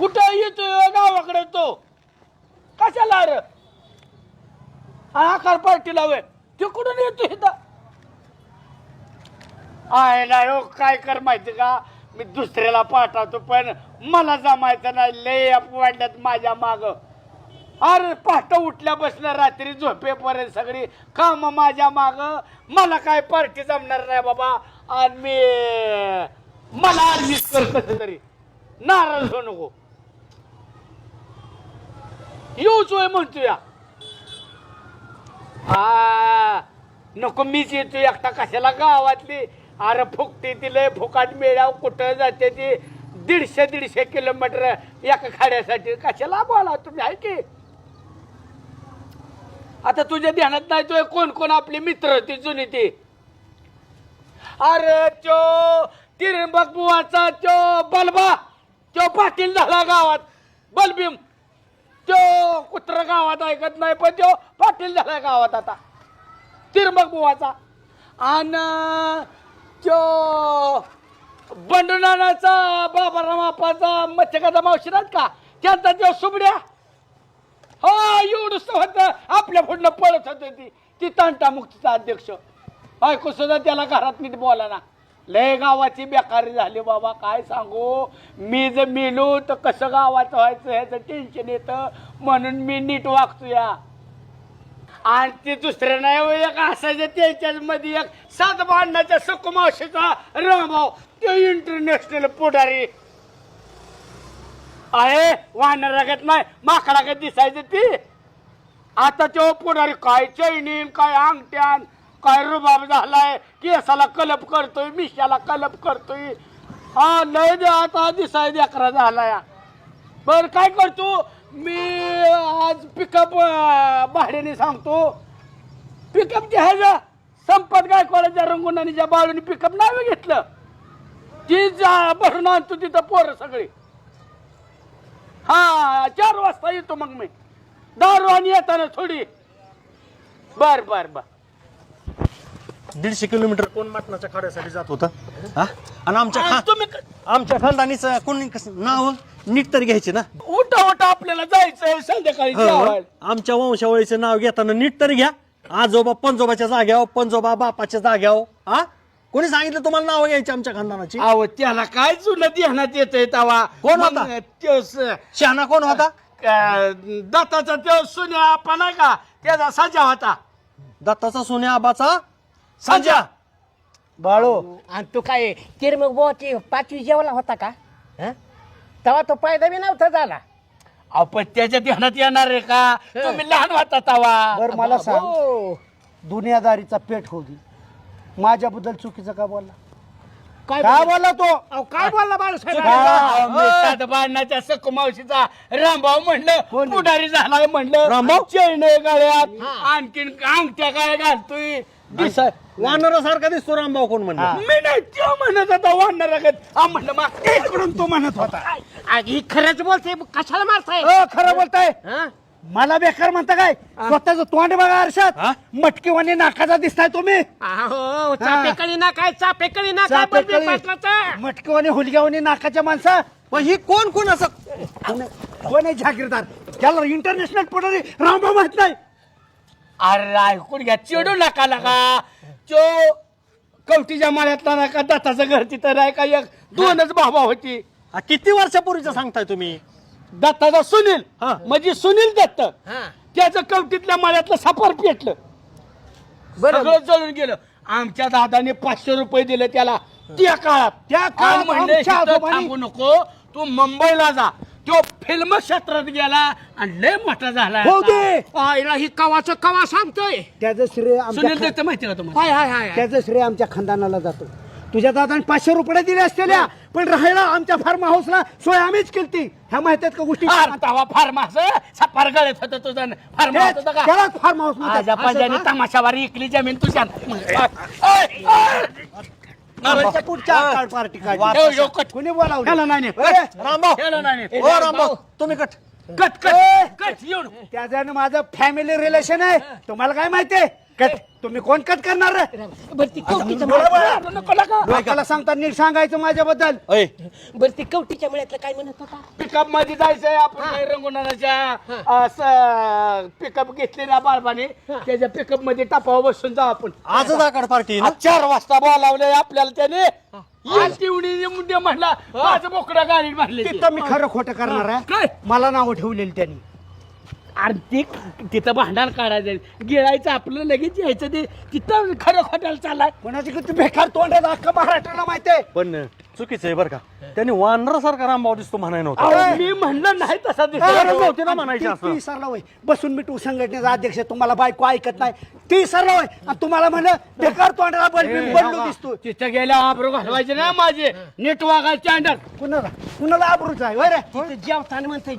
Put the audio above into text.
कुठं येतोय गावाकडे तो? कशाला रे? आकार पार्टीला वे ते कुठून येतो इथं आयला हो काय कर माहिती का? मी दुसऱ्याला पाठवतो पण मला जमायचं नाही. लय वाढल्यात माझ्या माग. अरे पाठ उठल्या बसल्या रात्री झोपेपर्यंत सगळी काम माझ्या माग. मला काय पार्टी जमणार नाही बाबा. आणि मी मला ऍडमिट कर कसं तरी. नाराज होऊ नको. येऊच होय म्हणतो या हा नको मीच येतो एकटा कशाला गावातली? अरे फुकटी ती फुकाट मेळ्या कुठं जाते ती? दीडशे दीडशे किलोमीटर एका खाड्यासाठी. कशाला बोला तुम्ही? आहे की? आता तुझ्या ध्यानात नाही तो कोण कोण आपले मित्र होती जुनी ती? अरे चो तिरंबक बुवाचा चो बलबा चो पाटील झाला गावात. बलबीम तो कुत्र गावात ऐकत नाही पण तो पाटील झाला गावात आता. तिरमग बुवाचा. आणि तो बंडुनानाचा बाबाराम आपाचा मच्छकाचा मावशीराज का? त्यांचा तो सुबड्या. हो एवढंच होतं आपल्या पुढनं पळत होती ती. ती तांटा मुक्तीचा अध्यक्ष. ऐकू सुद्धा त्याला घरात मी बोला ना लय गावाची बेकारी झाली बाबा काय सांगू? मी जर मेलो तर कसं गावाचं व्हायचं? ह्याचं टेन्शन येतं. म्हणून मी नीट वागतो या आणि ते दुसरं नाही हो, एक असायचं त्याच्याच मध्ये एक सात भांडणाच्या सुकुमावशीचा रंगभाव तो इंटरनॅशनल पुढारी. आहे वाहणार लागत नाही माकडागत दिसायचं ती. आता तो पुढारी काय चैनीन काय अंगठ्यान काय रुबाब झालाय? केसाला कलप करतोय मिशाला कलप करतोय. हा लय दे आता दिसाय अकरा झालाय. बर काय करतो? मी आज पिकअप भाड्याने सांगतो. पिकअप जे आहे ना संपत गायकवाडाच्या रंगुनानीच्या बाळूनी पिकअप नाही घेतलं ती जा भरून आणतो तिथं पोरं सगळी. हा चार वाजता येतो मग मी. दारू आणि येताना थोडी. बर बर बर. दीडशे किलोमीटर कोण मटणाच्या खाड्यासाठी जात होतं? हा? आणि आमच्या आणि खा तुम्ही आमच्या खानदानीच कोणी कसं नाव नीट तरी घ्यायचे ना? उठा उठा आपल्याला जायचंय संध्याकाळी हो. जेवायला. आमच्या वंशावळीचं नाव घेताना नीट तरी घ्या. आजोबा पंजोबाच्या जाग्यावर पंजोबा बापाच्या जाग्यावर. हा? कोणी सांगितलं तुम्हाला नाव घ्यायची आमच्या खानदानाची? अहो त्याला काय जुनं ध्यानात येतंय तवा? कोण मग होता? त्यो स- शहाणा कोण होता? अं, दत्ताचा त्यो सुन्या आपा नाही का? त्याचा सजा होता. दत्ताचा सोन्या आबाचा संजय बाळू. आणि तू काय किरमग बोची पाचवी जेवला होता का? हं? तेव्हा तो पायदा बी नव्हता झाला. अहो पण त्याच्या ध्यानात येणार आहे का? तुम्ही लहान होता तवा. बर मला सांग. हो. दुनियादारीचा पेट होऊ दे. माझ्याबद्दल चुकीचं का बोलला? काय काय बोलला? बोलला तो? अहो, काय बोलला बाळासाहेब अहो, मी सातबांनाच्या सकमावशीचा रामभाऊ म्हणलं? पुढारी झालाय म्हणलं. रामभाऊ? चैन गळ्यात. आणखीन अंगठ्या काय घालतोय. दिसा वानरासारखा दिसतो रामभाऊ कोण म्हणलं? मी नाही तो म्हणत होता म्हणलं मग इकडून तो म्हणत होता. ही खरंच बोलते कशाला मारताय? अ, खरं बोलताय? हं? मला बेकार म्हणता काय? स्वतःच तोंड बघा आरशात. हा? मटकीवाणी नाकाचा दिसताय तुम्ही. अहो चापेकळी ना काय चापेकळी ना काय चापेकळी. बलबीर पाटलाचं? मटकीवाणी हुलग्यावानी नाकाच्या माणसा. पण ही कोण कोण असं? कोण आहे? जागीरदार? त्याला इंटरनॅशनल पुढारी रामभाऊ माहीत नाही. अरे ऐकून घ्या. चिडू नका नका. तो कवटीच्या माळ्यातला नाही का दत्ताचं घर तिथं नाही का एक दोनच भावा होती. हा, किती वर्षापूर्वीचं सांगताय तुम्ही? दत्ताचा सुनील. हा. म्हणजे सुनील दत्त. हं. त्याचं कवटीतल्या माळ्यातलं सापार पेटलं. सगळं जळून गेलं. आमच्या दादाने पाचशे रुपये दिले त्याला. त्या काळात. त्या काळात आणि म्हणले, आमच्या "इथं आजोबांनी- थांबू नको. तू मुंबईला जा. तो फिल्म क्षेत्रात गेला आणि लय मोठा झाला हो दे आईला ही कवाचं कवा सांगतोय? त्याचं श्रेय आमच्या सुनील दत्त माहिती का तुम्हाला? हाय हाय हाय हाय. त्याचं श्रेय आमच्या खानदानाला जातो. तुझ्या दादाने पाचशे रुपये दिले असलेल्या पण राहायला आमच्या फार्म हाऊसला सोय आम्हीच केलती. ह्या माहीत आहेत का गोष्टी? फार तवा फार मास गळत होतं तुझं फार मास होतं का? त्यालाच फार्म हाऊस तमाशावर इकली जमीन तुझ्या पुढच्या पार्टी काढली. Yo, cut. कोणी बोलावलं? नाही रामभाऊ. ओ रामभाऊ तुम्ही कट. कट ए. कट कट येऊन त्याच्यानं माझं फॅमिली रिलेशन आहे तुम्हाला काय माहितीये कट. तुम्ही कोण कट करणार रे? बरं ती कवटीच्या बरोबर मळ्यात- आहे. नको नका. लोकाला सांगता नीट सांगायचं माझ्याबद्दल. अय बरं ती कवटीच्या मळ्यातलं काय म्हणत होता? पिकअपमध्ये जायचंय आपण रंगुनाच्या पिकअप घेतली ना बाळबाने त्याच्या पिकअपमध्ये टापावर बसून जाऊ आपण. आजच आकाड पार्टी ना? आज चार वाजता बोलावलंय आपल्याला त्याने. येईल तेवढी मुंडे म्हणला माझं बोकडा गाडी मारली तिथं मी खरं खोटं करणार आहे. काय? मला नाव ठेवलेली त्यांनी. आर्थिक तिथं भांडण काढायचं. गिळायचं आपलं लगेच यायचं ते. तिथं खरं खोट्याला चाललाय. कोणाची किती बेकार तोंड आहे अख्खा महाराष्ट्राला माहिती आहे. पण चुकीचं आहे बरं का. त्यांनी वानरासारखा रामभाऊ दिसतो म्हणाय नव्हता. अहो, मी म्हणलं नाही तसा दिसत. नव्हती ना म्हणायची ती- असं. ती सरला होय बसून मी तू संघटनेचा अध्यक्ष तुम्हाला बायको ऐकत नाही. ती सरला होय आणि तुम्हाला म्हणलं बेकार तोंडाला बलबीन बनलो दिसतो तिथं गेल्या आबरू घालवायचे ना माझे. नीट वागायचे अंडर. कुणाला कुणाला आबरूच आहे? होय रे. जेवताना म्हणतंय